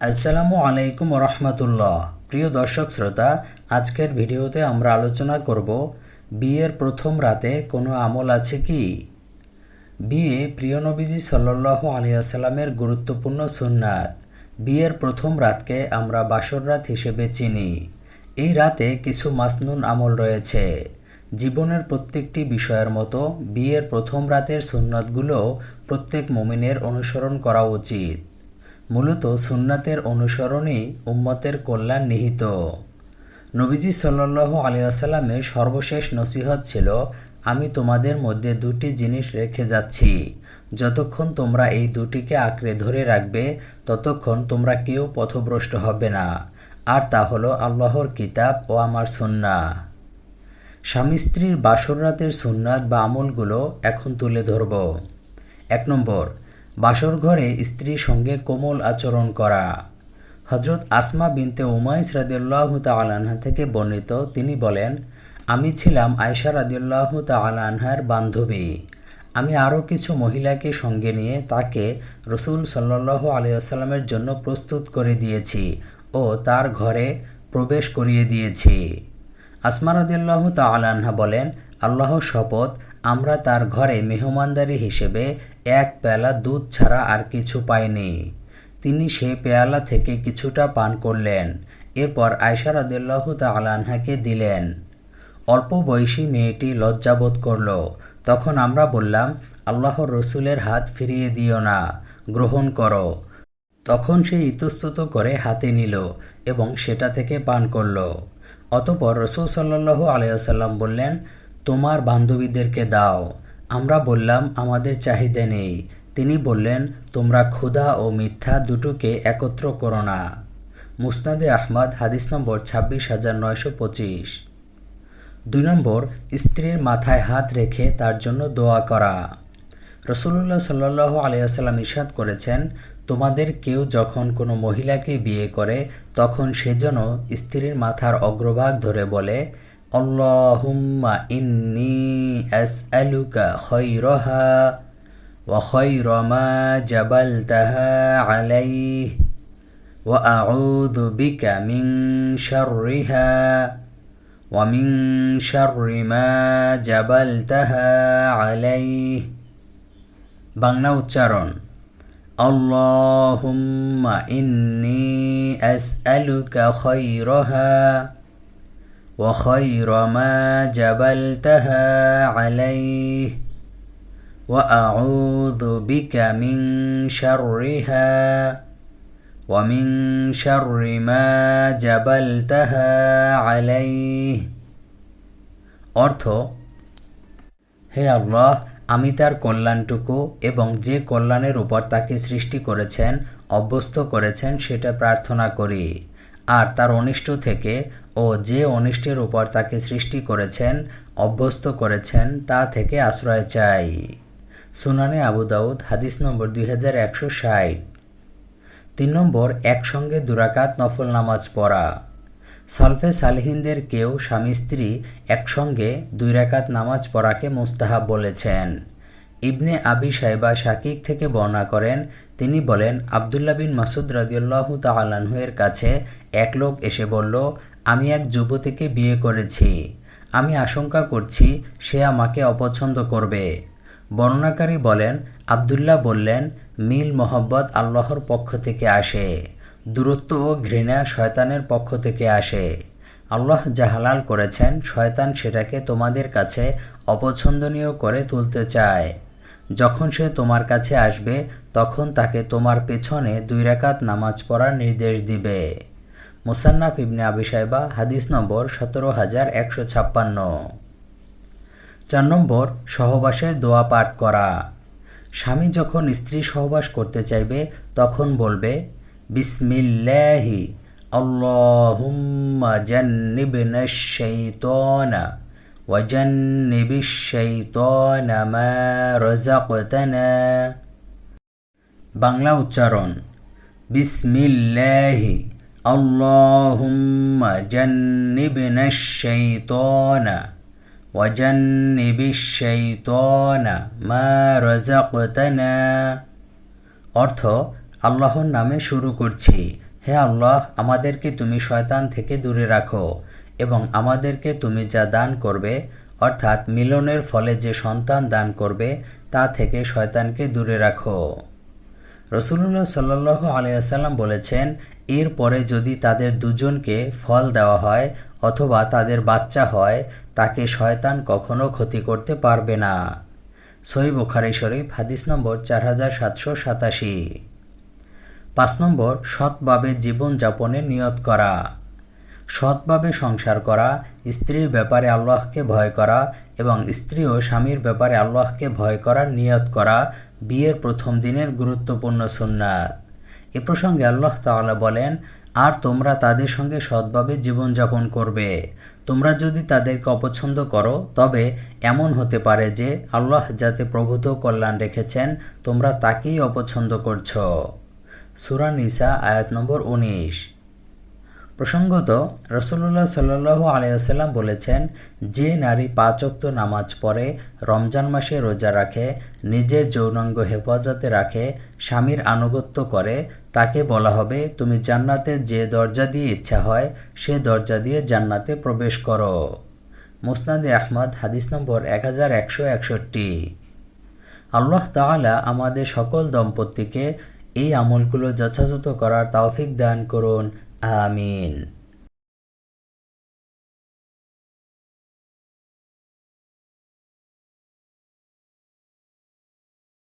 আসসালামু আলাইকুম রহমতুল্লাহ প্রিয় দর্শক শ্রোতা, আজকের ভিডিওতে আমরা আলোচনা করব, বিয়ের প্রথম রাতে কোনো আমল আছে কি? বিয়ে প্রিয় নবীজি সাল্লাহ আলিয়াসাল্লামের গুরুত্বপূর্ণ সুন্নাত। বিয়ের প্রথম রাতকে আমরা বাসর রাত হিসেবে চিনি। এই রাতে কিছু মাসনুন আমল রয়েছে। জীবনের প্রত্যেকটি বিষয়ের মতো বিয়ের প্রথম রাতের সুন্নাতগুলো প্রত্যেক মুমিনের অনুসরণ করা উচিত। মূলত সুন্নাতের অনুসরণই উম্মতের কল্যাণ নিহিত। নবীজি সাল্লাহ আলিয়াসাল্লামের সর্বশেষ নসিহত ছিল, আমি তোমাদের মধ্যে দুটি জিনিস রেখে যাচ্ছি। যতক্ষণ তোমরা এই দুটিকে আঁকড়ে ধরে রাখবে, ততক্ষণ তোমরা কেউ পথভ্রষ্ট হবে না। আর তা হলো আল্লাহর কিতাব ও আমার সুন্না। স্বামী স্ত্রীর বাসর রাতের সুন্নাত বা আমলগুলো এখন তুলে ধরব। এক নম্বর বাসর ঘরে স্ত্রীর সঙ্গে কোমল আচরণ করা। হজরত আসমা বিনতে উমাইস রাদিউল্লাহ তালাহা থেকে বর্ণিত, তিনি বলেন, আমি ছিলাম আয়সা রাদিউল্লাহ তালাহার বান্ধবী। আমি আরও কিছু মহিলাকে সঙ্গে নিয়ে তাকে রসুল সাল্লাহ আলিয়াস্লামের জন্য প্রস্তুত করে দিয়েছি ও তার ঘরে প্রবেশ করিয়ে দিয়েছি। আসমা রাদিউল্লাহ তালাহা বলেন আল্লাহ শপথ আমরা তার ঘরে মেহমানদারি হিসেবে এক পেয়ালা দুধ ছাড়া আর কিছু পায়নি। তিনি সে পেয়ালা থেকে কিছুটা পান করলেন। এরপর আয়সা রাদিল্লাহ তালানহাকে দিলেন। অল্প বয়সী মেয়েটি লজ্জাবোধ করল। তখন আমরা বললাম, আল্লাহর রসুলের হাত ফিরিয়ে দিও না, গ্রহণ করো। তখন সে ইতস্তত করে হাতে নিল এবং সেটা থেকে পান করল। অতপর রসুল সাল্লাহ আলিয়াসাল্লাম বললেন, তোমার বান্ধবীদেরকে দাও। আমরা বললাম, আমাদের চাহিদা নেই। তিনি বললেন, তোমরা ক্ষুধা ও মিথ্যা দুটোকে একত্র করো না। মুসনাদে আহমদ, হাদিস নম্বর ছাব্বিশ হাজার নয়শো পঁচিশ। দুই নম্বর, স্ত্রীর মাথায় হাত রেখে তার জন্য দোয়া করা। রসুল্লাহ সাল্লাহ আলিয়াসাল্লাম ইসাদ করেছেন, তোমাদের কেউ যখন কোনো মহিলাকে বিয়ে করে, তখন সে যেন স্ত্রীর মাথার অগ্রভাগ ধরে বলে আল্লাহুম্মা ইন্নি আসআলুকা খৈরহা وخير ما جبلتها عليه وأعوذ بك من شرها ومن شر ما جبلتها عليه বাংলা উচ্চারণ اللهم إني أسألك خيرها وخير ما جبلتها عليه وأعوذ بك من شرها ومن شر ما جبلتها عليه অর্থ হে আল্লাহ আমি তার কল্যাণটুকু এবং যে কল্যাণের উপর তাকে সৃষ্টি করেছেন অভ্যস্ত করেছেন সেটা প্রার্থনা করি আর তার অনিষ্ট থেকে ও যে অনিষ্টের উপর তাকে সৃষ্টি করেছেন, অভ্যস্ত করেছেন, তা থেকে আশ্রয় চাই। সুনানে আবু দাউদ, হাদিস নম্বর দুই হাজার একশো ষাট। তিন নম্বর, একসঙ্গে দুরাকাত নফল নামাজ পড়া। সলফে সালহিনদের কেউ স্বামী স্ত্রী একসঙ্গে দুই রাকাত নামাজ পড়াকে মোস্তাহাব বলেছেন। ইবনে আবি সাহেবা শাকিক থেকে বর্ণনা করেন, তিনি বলেন আবদুল্লা বিন মাসুদ রাজিউল্লাহ তালানহুয়ের কাছে এক লোক এসে বলল, আমি এক যুবতীকে বিয়ে করেছি। আমি আশঙ্কা করছি সে আমাকে অপছন্দ করবে। বর্ণনাকারী বলেন, আবদুল্লাহ বললেন, মিল মোহব্বত আল্লাহর পক্ষ থেকে আসে। দূরত্ব ও ঘৃণা শয়তানের পক্ষ থেকে আসে। আল্লাহ যা হালাল করেছেন, শয়তান সেটাকে তোমাদের কাছে অপছন্দনীয় করে তুলতে চায়। যখন সে তোমার কাছে আসবে, তখন তাকে তোমার পেছনে দুই রাকাত নামাজ পড়ার নির্দেশ দিবে। মুসান্নাফ ইবনে আবি হাদিস নম্বর সতেরো হাজার একশো ছাপ্পান্ন। চার নম্বর, সহবাসের দোয়া পাঠ করা। স্বামী যখন স্ত্রী সহবাস করতে চাইবে, তখন বলবে, বিসমিল্লাহি, আল্লাহুম্মা জান্নিবনা শাইতানা وجنب الشيطان ما رزقتنا বাংলা উচ্চারণ বিসমিল্লাহি আল্লাহুম্মা জান্নিবনা শাইতানা وجنب الشيطان ما رزقتنا অর্থ আল্লাহর নামে শুরু করছি হে আল্লাহ আমাদেরকে তুমি শয়তান থেকে দূরে রাখো এবং আমাদেরকে তুমি যা দান করবে, অর্থাৎ মিলনের ফলে যে সন্তান দান করবে, তা থেকে শয়তানকে দূরে রাখো। রসুল্লাহ সাল্লাহ আলিয়াল্লাম বলেছেন, এরপরে যদি তাদের দুজনকে ফল দেওয়া হয় অথবা তাদের বাচ্চা হয়, তাকে শয়তান কখনো ক্ষতি করতে পারবে না। সই বুখারি শরীফ, হাদিস নম্বর চার হাজার সাতশো সাতাশি। পাঁচ নম্বর, সৎভাবে জীবনযাপনে নিয়ত করা। সৎভাবে সংসার করা, স্ত্রীর ব্যাপারে আল্লাহকে ভয় করা এবং স্ত্রী ও স্বামীর ব্যাপারে আল্লাহকে ভয় করার নিয়ত করা বিয়ের প্রথম দিনের গুরুত্বপূর্ণ সুন্নাত। এ প্রসঙ্গে আল্লাহ তাআলা বলেন, আর তোমরা তাদের সঙ্গে সৎভাবে জীবনযাপন করবে। তোমরা যদি তাদেরকে অপছন্দ করো, তবে এমন হতে পারে যে আল্লাহ যাতে প্রভূত কল্যাণ রেখেছেন, তোমরা তাকেই অপছন্দ করছ। সুরা নিসা আয়াত নম্বর উনিশ। প্রসঙ্গত রসল্লাহ সাল্লাহ আলিয়াল্লাম বলেছেন, যে নারী পাঁচক্ত নামাজ পড়ে, রমজান মাসে রোজা রাখে, নিজের যৌনাঙ্গ হেফাজতে রাখে, স্বামীর আনুগত্য করে, তাকে বলা হবে, তুমি জান্নাতের যে দরজা দিয়ে ইচ্ছা হয়, সে দরজা দিয়ে জান্নাতে প্রবেশ করো। মুসনাদে আহমদ, হাদিস নম্বর এক হাজার একশো একষট্টি। আল্লাহ তাআলা আমাদের সকল দম্পতিকে এই আমলগুলো যথাযথ করার তৌফিক দান করুন। Amin.